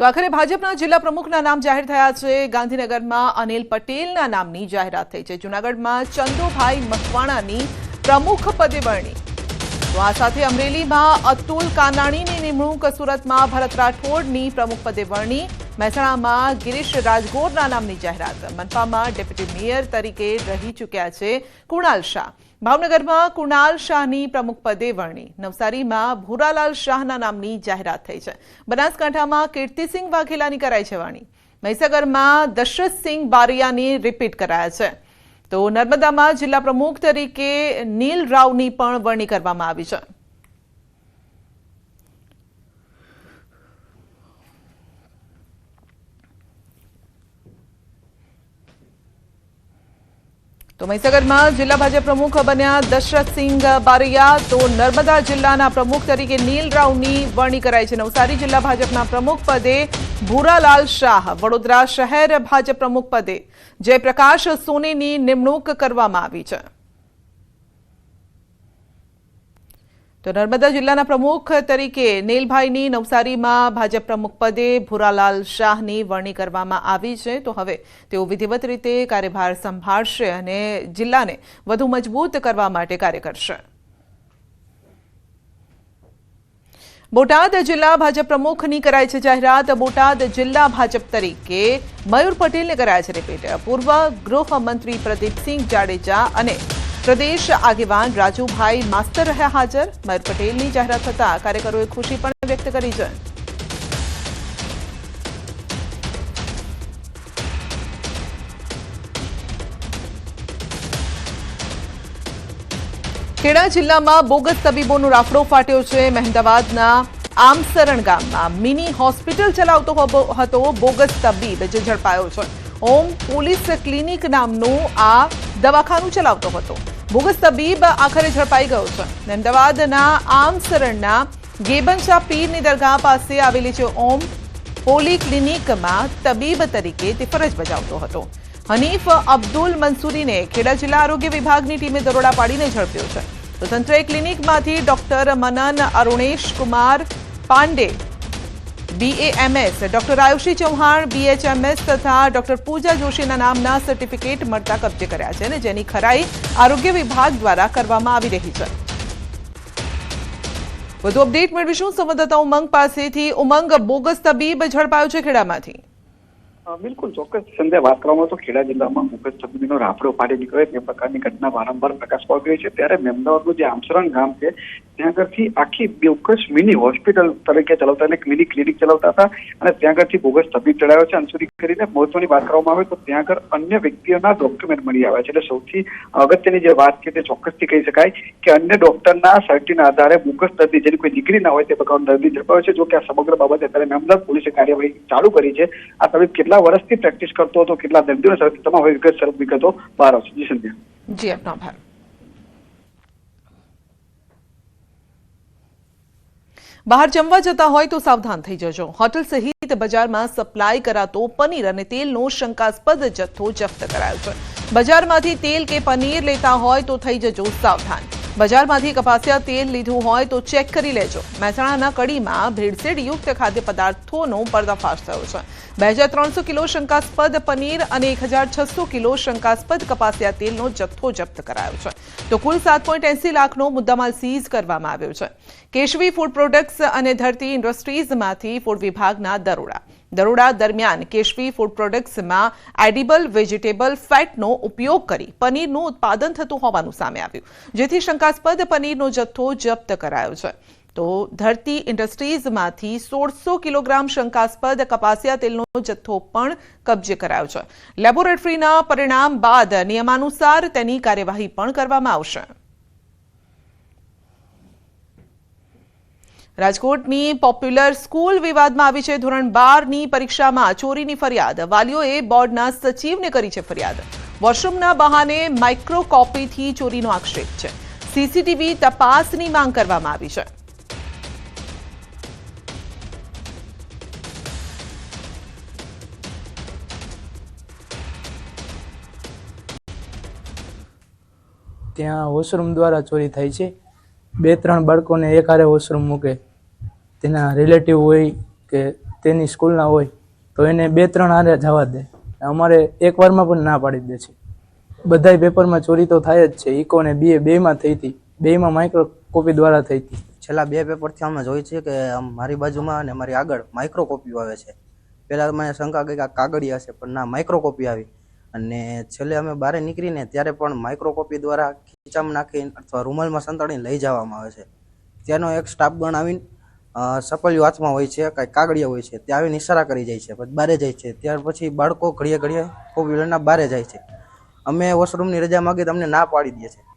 તો આખરે ભાજપના જિલ્લા પ્રમુખના નામ જાહેર થયા છે. ગાંધીનગરમાં અનિલ પટેલના નામની જાહેરાત થઈ છે. જૂનાગઢમાં ચંદુભાઈ મકવાણાની પ્રમુખ પદે વરણી તો આ સાથે અમરેલીમાં અતુલ કાનાણીની નિમણૂક સુરતમાં ભરત રાઠોડની પ્રમુખ પદે વરણી મહેસાણામાં ગિરીશ રાજગોરના નામની જાહેરાત. મનપામાં ડેપ્યુટી મેયર તરીકે રહી ચૂક્યા છે કુણાલ શાહ. ભાવનગરમાં કુણાલ શાહની પ્રમુખ પદે વરણી. નવસારીમાં ભૂરાલાલ શાહના નામની જાહેરાત થઈ છે. બનાસકાંઠામાં કીર્તિસિંહ વાઘેલાની કરાઈ છે વરણી. મહીસાગરમાં દશરથસિંહ બારિયાની રિપીટ કરાયા છે. તો નર્મદામાં જિલ્લા પ્રમુખ તરીકે નીલ રાવની પણ વરણી કરવામાં આવી છે. તો મહીસાગરમાં જિલ્લા ભાજપ પ્રમુખ બન્યા દશરથસિંહ બારૈયા. તો નર્મદા જિલ્લાના પ્રમુખ તરીકે નીલ રાવની વરણી કરાઈ છે. નવસારી જિલ્લા ભાજપના પ્રમુખ પદે ભૂરાલાલ શાહ. વડોદરા શહેર ભાજપ પ્રમુખ પદે જયપ્રકાશ સોનીની નિમણૂક કરવામાં આવી છે. તો નર્મદા જિલ્લાના પ્રમુખ તરીકે નીલભાઈની નવસારીમાં ભાજપ પ્રમુખ પદે ભૂરાલાલ શાહની વરણી કરવામાં આવી છે. તો હવે તેઓ વિધિવત રીતે કાર્યભાર સંભાળશે અને જિલ્લાને વધુ મજબૂત કરવા માટે કાર્ય કરશે. બોટાદ જિલ્લા ભાજપ પ્રમુખની કરાઈ છે જાહેરાત. બોટાદ જિલ્લા ભાજપ તરીકે મયુર પટેલને કરાયા છે રિપીટ. પૂર્વ ગૃહમંત્રી પ્રદીપસિંહ જાડેજા અને પ્રદેશ આગેવાન રાજુભાઈ માસ્તર રહ્યા હાજર. મયુર પટેલની જાહેરાત થતા કાર્યકરોએ ખુશી પણ વ્યક્ત કરી છે. ખેડા જિલ્લામાં બોગસ તબીબોનો રાફડો ફાટ્યો છે. મહેમદાવાદના આમસરણ ગામમાં મિની હોસ્પિટલ ચલાવતો હતો બોગસ તબીબ જે ઝડપાયો છે. ઓમ પોલીસ ક્લિનિક નામનું આ દવાખાનું ચલાવતો હતો. બોગસ તબીબ આખરે ઝડપાઈ ગયો છે. અમદાવાદના આમસરણના ગેબનશા પીરની દરગાહ પાસે આવેલી છે ઓમ પોલી ક્લિનિકમાં તબીબ તરીકે તે ફરજ બજાવતો હતો. હનીફ અબ્દુલ મંસૂરીને ખેડા જિલ્લા આરોગ્ય વિભાગની ટીમે દરોડા પાડીને ઝડપ્યો છે. તો તંત્રએ ક્લિનિકમાંથી doctor Manan Arunesh Kumar Pandey BAMS doctor Ayushi Chauhan BHMS તથા ડોક્ટર પૂજા જોશીના નામના સર્ટિફિકેટ મળતા કબજે કર્યા છે અને જેની ખરાઈ આરોગ્ય વિભાગ દ્વારા કરવામાં આવી રહી છે. વધુ અપડેટ મેળવીશું સંવાદદાતા ઉમંગ પાસેથી. ઉમંગ, બોગસ તબીબ ઝડપાયો છે ખેડામાંથી. બિલકુલ ચોક્કસ સંધ્યા વાત કરવામાં તો ખેડા જિલ્લામાં મુકેશ તબીબીનો રાફડો ફાટી નીકળે તે પ્રકારની ઘટના વારંવાર પ્રકાશ પામી છે. ત્યારે મેમદાવાદનું જે આમસરણ ગામ છે ત્યાં આગળથી આખી બોગસ મિની હોસ્પિટલ તરીકે ચલાવતા અને મિની ક્લિનિક ચલાવતા હતા અને ત્યાં આગળથી બોગસ તબીબ ચડાવ્યો છે. અંશુરી કરીને મહત્વની વાત કરવામાં આવે તો ત્યાં આગળ અન્ય વ્યક્તિઓના ડોક્યુમેન્ટ મળી આવ્યા છે. એટલે સૌથી અગત્યની જે વાત છે તે ચોક્કસથી કહી શકાય કે અન્ય ડોક્ટરના સર્ટીના આધારે બોગસ દર્દી જેની કોઈ દીકરી ના હોય તે પ્રકારનો દર્દી ઝડપાયો છે. જો કે આ સમગ્ર બાબતે અત્યારે મેમદાવાદ પોલીસે કાર્યવાહી ચાલુ કરી છે. આ તબીબ કેટલા વર્ષથી પ્રેક્ટિસ કરતો હતો, કેટલા દર્દીઓને તમામ વિગત વિગતો બહાર આવશે. જી સંધ્યા. જી આપનો આભાર. બહાર જમવા જતા હોય તો સાવધાન થઈ જજો. હોટલ સહિત બજારમાં સપ્લાય કરાતો પનીર અને તેલનો શંકાસ્પદ જથ્થો જપ્ત કરાયો છે. બજારમાંથી તેલ કે પનીર લેતા હોય તો થઈ જજો સાવધાન. બજારમાંથી કપાસિયા તેલ લીધું હોય તો ચેક કરી લેજો. મહેસાણાના કડીમાં ભેળસેળયુક્ત ખાદ્ય પદાર્થોનો પર્દાફાશ થયો છે. બે હજાર ત્રણસો કિલો શંકાસ્પદ પનીર અને એક હજાર છસો કિલો શંકાસ્પદ કપાસિયા તેલનો જથ્થો જપ્ત કરાયો છે. તો કુલ સાત પોઈન્ટ એસી લાખનો મુદ્દામાલ સીઝ કરવામાં આવ્યો છે. કેશવી ફૂડ પ્રોડક્ટ્સ અને ધરતી ઇન્ડસ્ટ્રીઝમાંથી ફૂડ વિભાગના દરોડા. દરોડા દરમિયાન કેશવી ફૂડ પ્રોડક્ટ્સમાં એડિબલ વેજીટેબલ ફેટનો ઉપયોગ કરી પનીરનું ઉત્પાદન થતું હોવાનું સામે આવ્યું. જેથી શંકાસ્પદ પનીરનો જથ્થો જપ્ત કરાયો છે. તો ધરતી ઇન્ડસ્ટ્રીઝમાંથી સોળસો કિલોગ્રામ શંકાસ્પદ કપાસિયા તેલનો જથ્થો પણ કબજે કરાયો છે. લેબોરેટરીના પરિણામ બાદ નિયમાનુસાર તેની કાર્યવાહી પણ કરવામાં આવશે. રાજકોટની પોપ્યુલર સ્કૂલ વિવાદમાં આવી છે. ધોરણ બારની પરીક્ષામાં ચોરીની ફરિયાદ. વાલીઓએ બોર્ડના સચિવને કરી છે ફરિયાદ. વોશરૂમના બહાને માઇક્રો કોપીથી ચોરીનો આક્ષેપ છે. સીસીટીવી તપાસની માંગ કરવામાં આવી છે. ત્યાં વોશરૂમ દ્વારા ચોરી થાય છે. બે ત્રણ બાળકોને એક હારે વોશરૂમ મૂકે, તેના રિલેટિવ હોય કે તેની સ્કૂલના હોય, તો એને બે ત્રણ હારે જવા દે. અમારે એક વારમાં પણ ના પાડી દે છે. બધાય પેપરમાં ચોરી તો થાય જ છે. ઇકો ને બીએ બેમાં થઈ હતી. બેમાં માઇક્રો કોપી દ્વારા થઈ હતી. છેલ્લા બે પેપરથી અમે જોઈએ છીએ કે મારી બાજુમાં અને મારી આગળ માઇક્રો કોપીઓ આવે છે. પહેલાં મને શંકા ગઈ કે કાગળિયા છે, પણ ના માઇક્રો કોપી આવી. અને છેલ્લે અમે બહાર નીકળીને ત્યારે પણ માઇક્રો કોપી દ્વારા ખીચામાં નાખીને અથવા રૂમાલમાં સંતાડીને લઈ જવામાં આવે છે. ત્યાંનો એક સ્ટાફગણ આવીને અ, સપલિયું હાથમાં હોય છે કાંઈ કાગળિયા હોય છે ત્યાં આવીને ઇશારા કરી જાય છે પછી બારે જાય છે. ત્યાર પછી બાળકો ઘડીએ ઘડીએ લઈને બારે જાય છે. અમે વોશરૂમની રજા માગી તમને ના પાડી દે છે.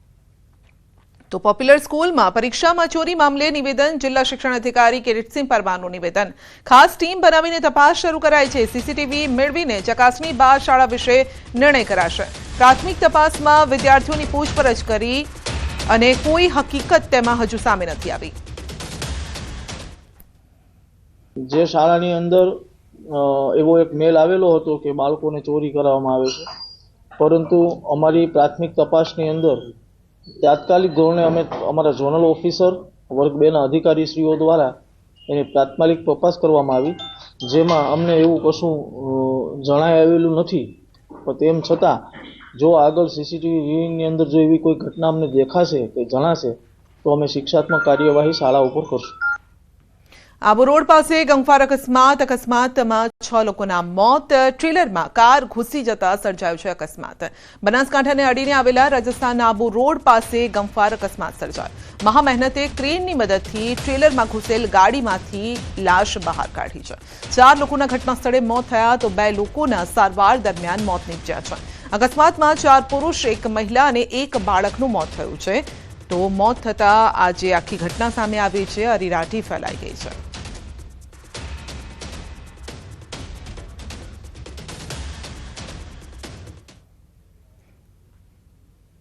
તો પોપ્યુલર સ્કૂલમાં પરીક્ષામાં ચોરી મામલે નિવેદન જિલ્લા શિક્ષણ અધિકારી કિરીટસિંહ પરમારનું નિવેદન. ખાસ ટીમ બનાવીને તપાસ શરૂ કરાઈ છે. સીસીટીવી મેળવીને ચકાસણી બાદ શાળા વિશે નિર્ણય કરાશે. પ્રાથમિક તપાસમાં વિદ્યાર્થીઓની પૂછપરછ કરી અને કોઈ હકીકત તેમાં હજુ સામે નથી આવી. જે શાળાની અંદર એવો એક મેલ આવેલો હતો કે બાળકોને ચોરી કરાવવામાં આવે છે. પરંતુ અમારી પ્રાથમિક તપાસની અંદર તાત્કાલિક ધોરણે અમે અમારા ઝોનલ ઓફિસર વર્ગ બેના અધિકારીશ્રીઓ દ્વારા એની તાત્કાલિક તપાસ કરવામાં આવી, જેમાં અમને એવું કશું જણાય આવેલું નથી. પણ તેમ છતાં, જો આગળ સીસીટીવી વ્યુઇંગની અંદર જો એવી કોઈ ઘટના અમને દેખાશે કે જણાશે, તો અમે શિક્ષાત્મક કાર્યવાહી શાળા ઉપર કરશું. આબુ રોડ પાસે ગંફાર અકસ્માત, અકસ્માતમાં છ લોકોના મોત. ટ્રેલરમાં કાર ઘૂસી જતા સર્જાયો છે અકસ્માત. બનાસકાંઠાને અડીને આવેલા રાજસ્થાનના આબુ રોડ પાસે ગંગફાર અકસ્માત સર્જાયો. મહા મહેનતે ક્રેનની મદદથી ટ્રેલરમાં ઘૂસેલ ગાડીમાંથી લાશ બહાર કાઢી છે. ચાર લોકોના ઘટના સ્થળે મોત થયા તો બે લોકોના સારવાર દરમિયાન મોત નીપજ્યા છે. અકસ્માતમાં ચાર પુરુષ, એક મહિલા અને એક બાળકનું મોત થયું છે. તો મોત થતા આજે આખી ઘટના સામે આવી છે. અરીરાટી ફેલાઈ ગઈ છે.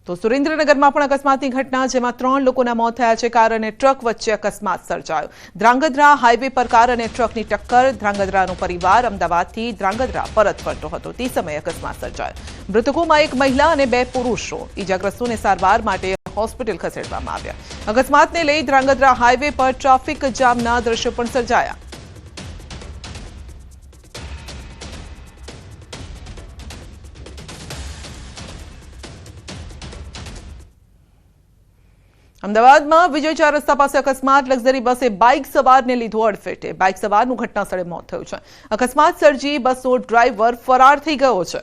તો સુરેન્દ્રનગરમાં પણ અકસ્માતની ઘટના, જેમાં ત્રણ લોકોના મોત થયા છે. કાર અને ટ્રક વચ્ચે અકસ્માત સર્જાયો. ધ્રાંગધ્રા હાઈવે પર કાર અને ટ્રકની ટક્કર, ધ્રાંગધ્રાનો પરિવાર અમદાવાદથી ધ્રાંગધ્રા પરત ફરતો હતો. તે સમયે અકસ્માત સર્જાયો. મૃતકોમાં એક મહિલા અને બે પુરુષો ઈજાગ્રસ્તોને સારવાર માટે હોસ્પિટલ ખસેડવામાં આવ્યા. અકસ્માતને લઈ ધ્રાંગધ્રા હાઈવે પર ટ્રાફિક જામના દ્રશ્યો પણ સર્જાયા. અમદાવાદમાં વિજય ચાર રસ્તા પાસે અકસ્માત, લક્ઝરી બસે બાઇક સવારને લીધો અડફેટે. બાઇક સવારનું ઘટના સ્થળે મોત થયું છે. અકસ્માત સર્જી બસનો ડ્રાઈવર ફરાર થઈ ગયો છે.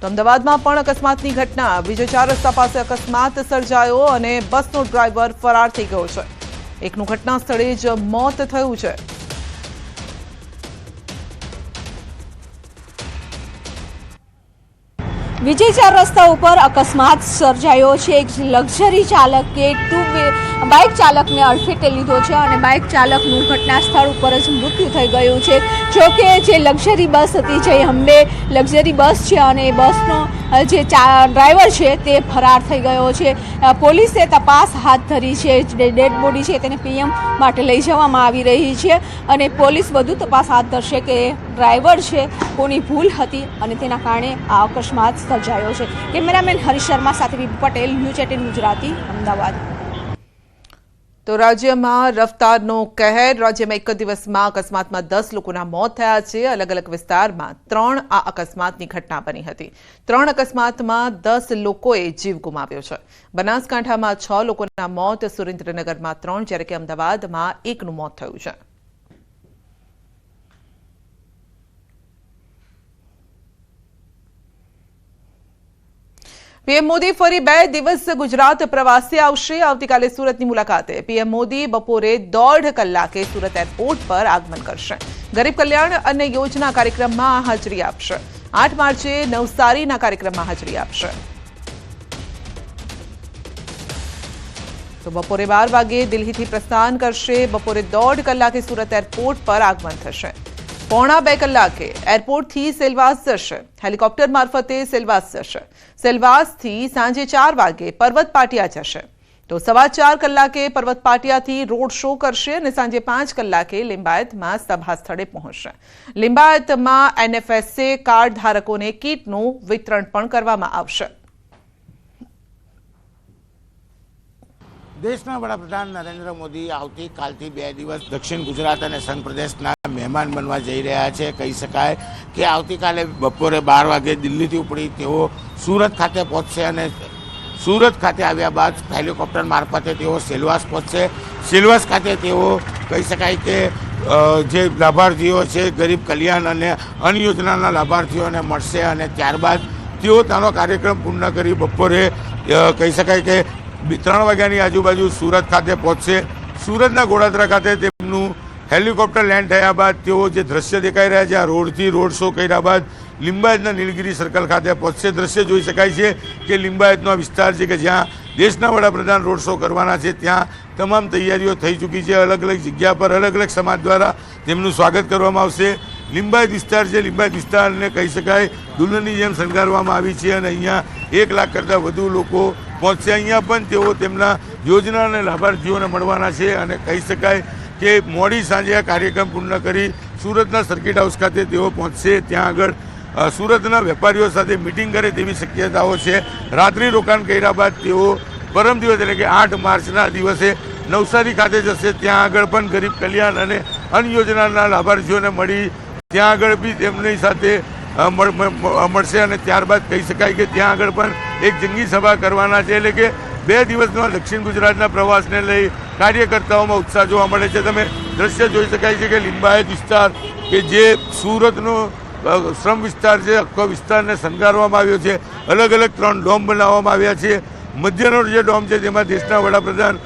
તો અમદાવાદમાં પણ અકસ્માતની ઘટના. વિજય ચાર રસ્તા પાસે અકસ્માત સર્જાયો અને બસનો ડ્રાઈવર ફરાર થઈ ગયો છે. એકનું ઘટના સ્થળે જ મોત થયું છે. વિજય ચાર રસ્તા ઉપર અકસ્માત સર્જાયો છે. એક લક્ઝરી ચાલકે ટુ બાઇક ચાલકને અડફેટે લીધો છે અને બાઇક ચાલકનું ઘટના સ્થળ ઉપર જ મૃત્યુ થઈ ગયું છે. જો કે જે લક્ઝરી બસ હતી જે હંબે લક્ઝરી બસ છે અને એ બસનો જે ડ્રાઈવર છે તે ફરાર થઈ ગયો છે. પોલીસે તપાસ હાથ ધરી છે. ડેડ બોડી છે તેને પીએમ માટે લઈ જવામાં આવી રહી છે અને પોલીસ વધુ તપાસ હાથ ધરશે કે ડ્રાઈવર છે, કોની ભૂલ હતી અને તેના કારણે આ અકસ્માત સર્જાયો છે. કેમેરામેન હરીશ શર્મા સાથે પટેલ, ન્યૂઝ એટીન ગુજરાતી, અમદાવાદ. તો રાજ્યમાં રફતારનો કહેર, રાજ્યમાં એક દિવસમાં અકસ્માતમાં દસ લોકોના મોત થયા છે. અલગ અલગ વિસ્તારમાં ત્રણ આ અકસ્માતની ઘટના બની હતી. ત્રણ અકસ્માતમાં દસ લોકોએ જીવ ગુમાવ્યો છે. બનાસકાંઠામાં છ લોકોના મોત, સુરેન્દ્રનગરમાં ત્રણ, જ્યારે કે અમદાવાદમાં એકનું મોત થયું છે. પીએમ મોદી ફરી બે દિવસ ગુજરાત પ્રવાસે આવશે. આવતીકાલે સુરતની મુલાકાતે પીએમ મોદી બપોરે દોઢ કલાકે સુરત એરપોર્ટ પર આગમન કરશે. ગરીબ કલ્યાણ અને યોજના કાર્યક્રમમાં હાજરી આપશે. આઠ માર્ચે નવસારીના કાર્યક્રમમાં હાજરી આપશે. તો બપોરે બાર વાગે દિલ્હીથી પ્રસ્થાન કરશે. બપોરે દોઢ કલાકે સુરત એરપોર્ટ પર આગમન થશે. પોણા બે કલાકે એરપોર્ટથી સેલવાસ જશે. હેલિકોપ્ટર મારફતે સેલવાસ જશે. સેલવાસથી સાંજે ચાર વાગે પર્વત પાટિયા જશે. તો સવા ચાર કલાકે પર્વત પાટિયાથી રોડ શો કરશે અને સાંજે પાંચ કલાકે લિંબાયતમાં સભા સ્થળે પહોંચશે. લિંબાયતમાં એનએફએસએ કાર્ડ ધારકોને કીટનું વિતરણ પણ કરવામાં આવશે. દેશના વડાપ્રધાન નરેન્દ્ર મોદી આવતીકાલથી બે દિવસ દક્ષિણ ગુજરાત અને સંઘ પ્રદેશના મહેમાન બનવા જઈ રહ્યા છે. કહી શકાય કે આવતીકાલે બપોરે બાર વાગે દિલ્હીથી ઉપડી તેઓ સુરત ખાતે પહોંચશે અને સુરત ખાતે આવ્યા બાદ હેલિકોપ્ટર મારફતે તેઓ સેલવાસ પહોંચશે. સેલવાસ ખાતે તેઓ કહી શકાય કે જે લાભાર્થીઓ છે, ગરીબ કલ્યાણ અને અન્ન યોજનાના લાભાર્થીઓને મળશે અને ત્યારબાદ તેઓ તેનો કાર્યક્રમ પૂર્ણ કરી બપોરે કહી શકાય કે ત્રણ વાગ્યાની આજુબાજુ સુરત ખાતે પહોંચશે. સુરતના ગોળાદરા ખાતે તેમનું હેલિકોપ્ટર લેન્ડ થયા બાદ તેઓ જે દ્રશ્ય દેખાઈ રહ્યા છે, આ રોડથી રોડ શો કર્યા બાદ લિંબાયતના નીલગિરી સર્કલ ખાતે પહોંચશે. દ્રશ્ય જોઈ શકાય છે કે લિંબાયતનો વિસ્તાર છે કે જ્યાં દેશના વડાપ્રધાન રોડ શો કરવાના છે, ત્યાં તમામ તૈયારીઓ થઈ ચૂકી છે. અલગ અલગ જગ્યા પર, અલગ અલગ સમાજ દ્વારા તેમનું સ્વાગત કરવામાં આવશે. લિંબાયત વિસ્તાર છે. લિંબાયત વિસ્તારને કહી શકાય, દુલ્હનની જેમ શણગારવામાં આવી છે અને અહીંયા એક લાખ કરતાં વધુ લોકો પહોંચશે અહીંયા પણ તેઓ તેમના યોજના અને લાભાર્થીઓને મળવાના છે અને કહી શકાય કે મોડી સાંજે આ કાર્યક્રમ પૂર્ણ કરી સુરતના સર્કિટ હાઉસ ખાતે તેઓ પહોંચશે. ત્યાં આગળ સુરતના વેપારીઓ સાથે મિટિંગ કરે તેવી શક્યતાઓ છે. રાત્રિ રોકાણ કર્યા બાદ તેઓ પરમ દિવસ એટલે કે આઠ માર્ચના દિવસે નવસારી ખાતે જશે. ત્યાં આગળ પણ ગરીબ કલ્યાણ અને અન્ન યોજનાના લાભાર્થીઓને મળી. ત્યાં આગળ બી તેમની સાથે મળશે અને ત્યારબાદ કહી શકાય કે ત્યાં આગળ પણ એક જંગી સભા કરવાના છે. એટલે કે બે દિવસનો દક્ષિણ ગુજરાતના પ્રવાસને લઈ કાર્યકર્તાઓમાં ઉત્સાહ જોવા મળે છે. તમે દ્રશ્ય જોઈ શકાય છે કે લિંબાયત વિસ્તાર કે જે સુરતનો શ્રમ વિસ્તાર છે, આખો વિસ્તારને શણગારવામાં આવ્યો છે. અલગ અલગ ત્રણ ડોમ બનાવવામાં આવ્યા છે. મધ્યનો જે ડોમ છે તેમાં દેશના વડાપ્રધાન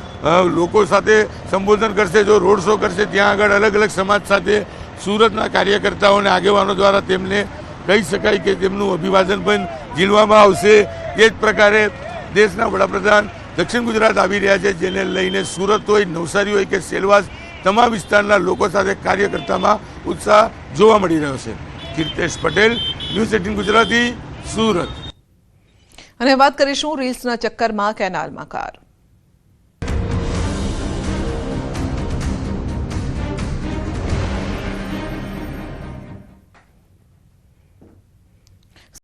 લોકો સાથે સંબોધન કરશે, જો રોડ શો કરશે, ત્યાં આગળ અલગ અલગ સમાજ સાથે સુરતના કાર્યકર્તાઓને આગેવાનો દ્વારા તેમને કહી શકાય કે તેમનું અભિવાદન પણ ઝીલવામાં આવશે. એ જ પ્રકારે દેશના વડાપ્રધાન દક્ષિણ ગુજરાત આવી રહ્યા છે, જેને લઈને સુરત હોય, નવસારી હોય કે સેલવાસ તમામ વિસ્તારના લોકો સાથે કાર્યકર્તામાં ઉત્સાહ જોવા મળી રહ્યો છે. Kirtesh Patel, news eighteen Gujarati, Surat. અને વાત કરીશું રીલ્સના ચક્કરમાં, કેનાલમાં કાર.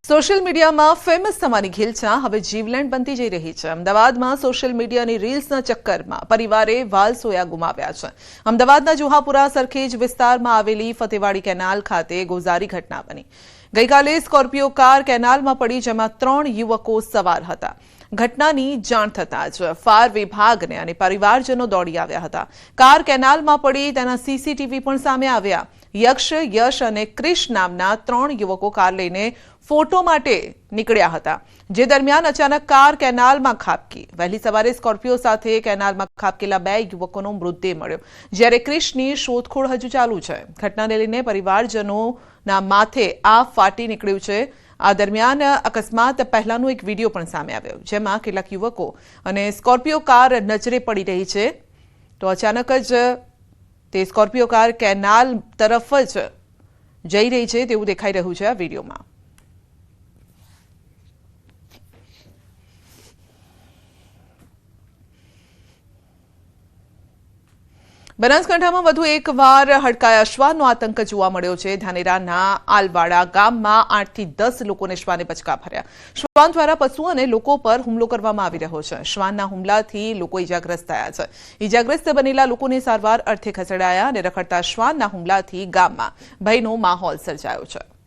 સોશિયલ મીડિયામાં ફેમસ થવાની ઘેલછા હવે જીવલેણ બનતી જઈ રહી છે. અમદાવાદમાં સોશિયલ મીડિયાની રીલ્સના ચક્કરમાં પરિવારે વાલ સોયા ગુમાવ્યા છે. અમદાવાદના જુહાપુરા સરખેજ વિસ્તારમાં આવેલી ફતેવાડી કેનાલ ખાતે ગોઝારી ઘટના બની. ગઈકાલે સ્કોર્પિયો કાર કેનાલમાં પડી જેમાં ત્રણ યુવકો સવાર હતા. ઘટનાની જાણ થતાં જ ફાયર વિભાગને અને પરિવારજનો દોડી આવ્યા હતા. કાર કેનાલમાં પડી તેના સીસીટીવી પણ સામે આવ્યા. યક્ષ, યશ અને ક્રિશ નામના ત્રણ યુવકો કાર લઈને ફોટો માટે નીકળ્યા હતા. જે દરમિયાન અચાનક કાર કેનાલમાં ખાબકી. વહેલી સવારે સ્કોર્પિયો સાથે કેનાલમાં ખાબકેલા બે યુવકોનો મૃતદેહ મળ્યો. જ્યારે ક્રિશની શોધખોળ હજુ ચાલુ છે. ઘટનાને લઈને પરિવારજનોના માથે આ ફાટી નીકળ્યું છે. આ દરમિયાન અકસ્માત પહેલાનો એક વીડિયો પણ સામે આવ્યો, જેમાં કેટલાક યુવકો અને સ્કોર્પિયો કાર નજરે પડી રહી છે. તો અચાનક જ તે સ્કોર્પિયો કાર કેનાલ તરફ જ જઈ રહી છે તેવું દેખાઈ રહ્યું છે આ વિડીયોમાં. બનાસકાંઠામાં વધુ એકવાર હડકાયા શ્વાનનો આતંક જોવા મળ્યો છે. ધાનેરાના આલવાડા ગામમાં આઠથી દસ લોકોને શ્વાને બચકા ભર્યા. શ્વાન દ્વારા પશુ અને લોકો પર હુમલો કરવામાં આવી રહ્યો છે. શ્વાનના હુમલાથી લોકો ઇજાગ્રસ્ત થયા છે. ઇજાગ્રસ્ત બનેલા લોકોને સારવાર અર્થે ખસેડાયા અને રખડતા શ્વાનના હુમલાથી ગામમાં ભયનો માહોલ સર્જાયો છે.